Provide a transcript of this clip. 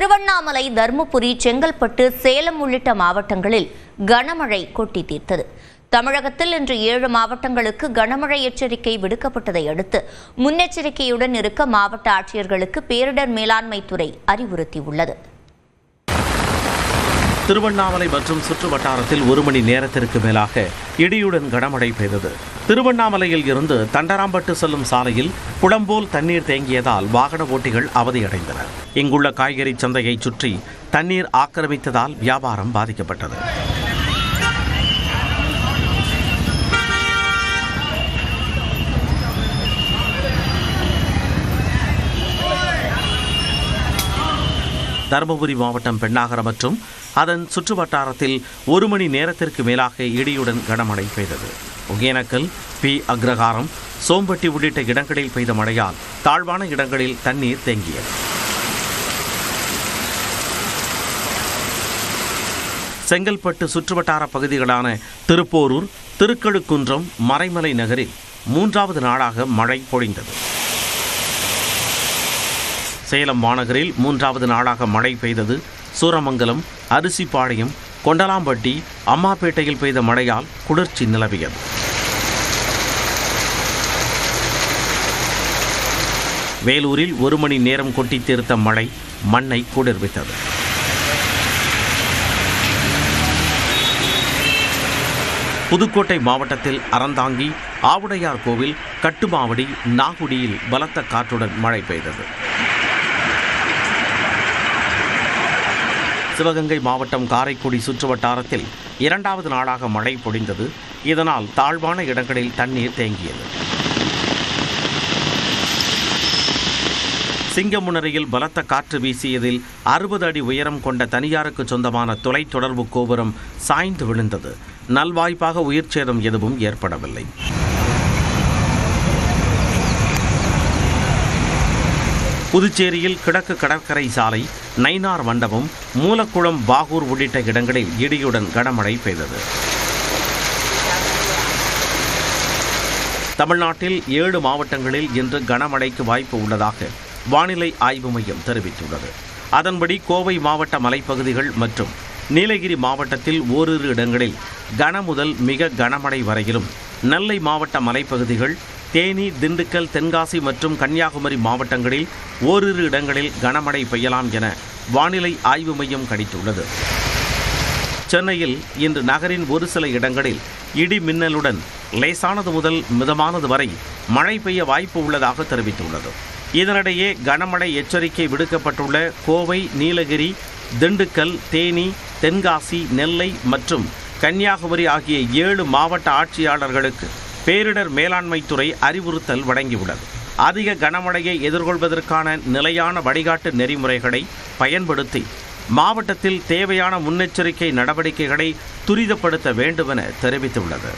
திருவண்ணாமலை தருமபுரி செங்கல்பட்டு சேலம் உள்ளிட்ட மாவட்டங்களில் கனமழை கொட்டி தீர்த்தது. தமிழகத்தில் இன்று ஏழு மாவட்டங்களுக்கு கனமழை எச்சரிக்கை விடுக்கப்பட்டதை அடுத்து முன்னெச்சரிக்கையுடன் இருக்க மாவட்ட ஆட்சியர்களுக்கு பேரிடர் மேலாண்மை துறை அறிவுறுத்தியுள்ளது. திருவண்ணாமலை மற்றும் சுற்று வட்டாரத்தில் ஒரு மணி நேரத்திற்கு மேலாக இடியுடன் கனமழை பெய்தது. திருவண்ணாமலையில் இருந்து தண்டராம்பட்டு செல்லும் சாலையில் குளம்போல் தண்ணீர் தேங்கியதால் வாகன ஓட்டிகள் அவதியடைந்தனர். இங்குள்ள காய்கறி சந்தையை சுற்றி தண்ணீர் ஆக்கிரமித்ததால் வியாபாரம் பாதிக்கப்பட்டது. தருமபுரி மாவட்டம் பெண்ணாகரம் மற்றும் அதன் சுற்று வட்டாரத்தில் ஒரு மணி நேரத்திற்கு மேலாக இடியுடன் கனமழை பெய்தது. ஒகேனக்கல் பி. அக்ரஹாரம் சோம்பட்டி உள்ளிட்ட இடங்களில் பெய்த மழையால் தாழ்வான இடங்களில் தண்ணீர் தேங்கியது. செங்கல்பட்டு சுற்றுவட்டார பகுதிகளான திருப்போரூர் திருக்கழுக்குன்றம் மறைமலை நகரில் மூன்றாவது நாளாக மழை பொழிந்தது. சேலம் மாநகரில் மூன்றாவது நாளாக மழை பெய்தது. சூரமங்கலம் அரிசிப்பாளையம் கொண்டலாம்பட்டி அம்மாப்பேட்டையில் பெய்த மழையால் குளிர்ச்சி நிலவியது. வேலூரில் ஒரு மணி நேரம் கொட்டி தீர்த்த மழை மண்ணை குளிர்வித்தது. புதுக்கோட்டை மாவட்டத்தில் அறந்தாங்கி ஆவுடையார் கோவில் கட்டுமாவடி நாகுடியில் பலத்த காற்றுடன் மழை பெய்தது. சிவகங்கை மாவட்டம் காரைக்குடி சுற்றுவட்டாரத்தில் இரண்டாவது நாளாக மழை பொழிந்தது. இதனால் தாழ்வான இடங்களில் தண்ணீர் தேங்கியது. சிங்கமுனரியில் பலத்த காற்று வீசியதில் அறுபது அடி உயரம் கொண்ட தனியாருக்கு சொந்தமான தொலை தொடர்பு கோபுரம் சாய்ந்து விழுந்தது. நல்வாய்ப்பாக உயிர் சேதம் எதுவும் ஏற்படவில்லை. புதுச்சேரியில் கிழக்கு கடற்கரை சாலை நைனார் மண்டபம் மூலக்குளம் பாகூர் உள்ளிட்ட இடங்களில் இடியுடன் கனமழை பெய்தது. தமிழ்நாட்டில் ஏழு மாவட்டங்களில் இன்று கனமழைக்கு வாய்ப்பு உள்ளதாக வானிலை ஆய்வு மையம் தெரிவித்துள்ளது. அதன்படி கோவை மாவட்ட மலைப்பகுதிகள் மற்றும் நீலகிரி மாவட்டத்தில் ஓரிரு இடங்களில் கன முதல் மிக கனமழை வரையிலும் நெல்லை மாவட்ட மலைப்பகுதிகள் தேனி திண்டுக்கல் தென்காசி மற்றும் கன்னியாகுமரி மாவட்டங்களில் ஓரிரு இடங்களில் கனமழை பெய்யலாம் என வானிலை ஆய்வு மையம் கணித்துள்ளது. சென்னையில் இன்று நகரின் ஒரு சில இடங்களில் இடி மின்னலுடன் லேசானது முதல் மிதமானது வரை மழை பெய்ய வாய்ப்பு உள்ளதாக தெரிவித்துள்ளது. இதனிடையே கனமழை எச்சரிக்கை விடுக்கப்பட்டுள்ள கோவை நீலகிரி திண்டுக்கல் தேனி தென்காசி நெல்லை மற்றும் கன்னியாகுமரி ஆகிய ஏழு மாவட்ட ஆட்சியாளர்களுக்கு பேரிடர் மேலாண்மை துறை அறிவுறுத்தல் வழங்கியுள்ளது. அதிக கனமழையை எதிர்கொள்வதற்கான நிலையான வழிகாட்டு நெறிமுறைகளை பயன்படுத்தி மாவட்டத்தில் தேவையான முன்னெச்சரிக்கை நடவடிக்கைகளை துரிதப்படுத்த வேண்டுமென தெரிவித்துள்ளது.